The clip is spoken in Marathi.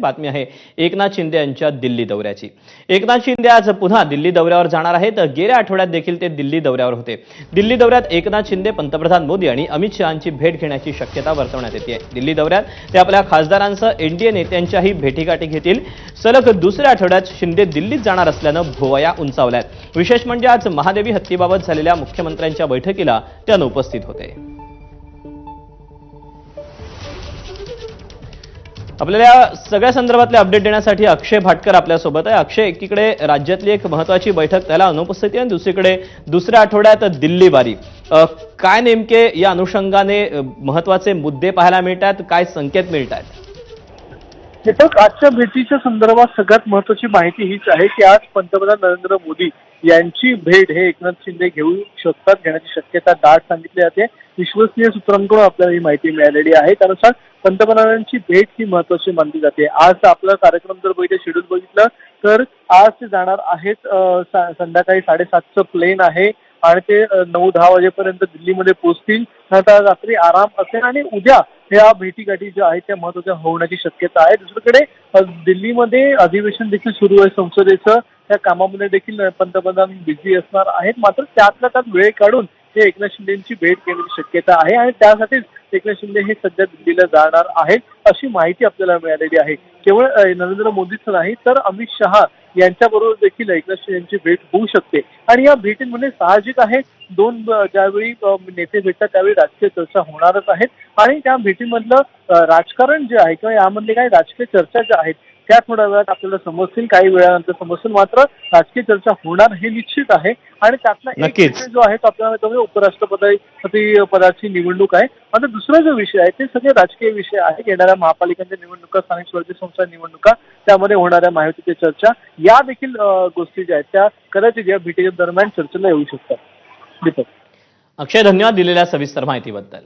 बातमी आहे एकनाथ शिंदे यांच्या दिल्ली दौऱ्याची. एकनाथ शिंदे आज पुन्हा दिल्ली दौऱ्यावर जाणार आहेत. गेल्या आठवड्यात देखील ते दिल्ली दौऱ्यावर होते. दिल्ली दौऱ्यात एकनाथ शिंदे पंतप्रधान मोदी आणि अमित शहाची भेट घेण्याची शक्यता वर्तवण्यात येते. दिल्ली दौऱ्यात ते आपल्या खासदारांसह एनडीए नेत्यांच्याही भेटीगाठी घेतील. सलग दुसऱ्या आठवड्यात शिंदे दिल्लीत जाणार असल्यानं भुवया उंचावल्यात विशेष म्हणजे आज महादेवी हत्तीबाबत झालेल्या मुख्यमंत्र्यांच्या बैठकीला त्यानं उपस्थित होते. आपल्याला सगळ्या संदर्भातले अपडेट देण्यासाठी अक्षय भाटकर आपल्यासोबत आहे. अक्षय एकीकडे राज्यातली एक महत्वाची बैठक त्याला अनुपस्थिती आणि दुसरीकडे दुसऱ्या आठवड्यात दिल्ली बारी काय नेमके या अनुषंगाने महत्त्वाचे मुद्दे पाहायला मिळतात काय संकेत मिळतात दीपक आजच्या भेटीच्या संदर्भात सगळ्यात महत्वाची माहिती हीच आहे की आज पंतप्रधान नरेंद्र मोदी यांची भेट हे एकनाथ शिंदे घेऊ शकतात घेण्याची शक्यता दाट सांगितली जाते. विश्वसनीय सूत्रांकडून आपल्याला ही माहिती मिळालेली आहे. त्यानुसार पंतप्रधानांची भेट ही महत्वाची मानली जाते. आज आपला कार्यक्रम जर बघितलं शेड्यूल बघितलं तर आज ते जाणार आहेत संध्याकाळी साडेसातचं प्लेन आहे. आणि ते नऊ दहा वाजेपर्यंत दिल्लीमध्ये पोहोचतील नंतर रात्री आराम असेल आणि उद्या या भेटीगाठी ज्या आहेत त्या महत्त्वाच्या होण्याची शक्यता आहे. दुसरीकडे दिल्लीमध्ये अधिवेशन देखील सुरू आहे संसदेचं. त्या कामामध्ये देखील पंतप्रधान बिझी असणार आहेत. मात्र त्यातल्या त्यात वेळ काढून हे एकनाथ शिंदेची भेट घेण्याची शक्यता आहे आणि त्यासाठीच एकनाथ शिंदे हे सध्या दिल्लीला जाणार आहेत अशी माहिती आपल्याला मिळालेली आहे. केवळ नरेंद्र मोदीच नाही तर अमित शहा यांच्याबरोबर देखील एकनाथ शिंदे यांची भेट होऊ शकते. आणि या भेटींमध्ये साहजिक आहे दोन ज्यावेळी नेते भेटतात त्यावेळी राजकीय चर्चा होणारच आहेत. आणि त्या भेटीमधलं राजकारण जे आहे किंवा यामधले काही राजकीय चर्चा ज्या आहेत त्या थोड्या वेळात आपल्याला समजतील काही वेळानंतर समजतील. मात्र राजकीय चर्चा होणार हे निश्चित आहे. आणि त्यातला एक. विषय जो आहे तो आपल्याला उपराष्ट्रपती पदाची निवडणूक आहे. मात्र दुसरा जो विषय आहे ते सगळे राजकीय विषय आहेत. येणाऱ्या महापालिकांच्या निवडणुका स्थानिक स्वराज्य संस्था निवडणुका त्यामध्ये होणाऱ्या माहितीच्या चर्चा या देखील गोष्टी ज्या आहेत त्या कदाचित या भेटीच्या दरम्यान चर्चेला येऊ शकतात. दीपक. अक्षय धन्यवाद दिलेल्या सविस्तर माहितीबद्दल.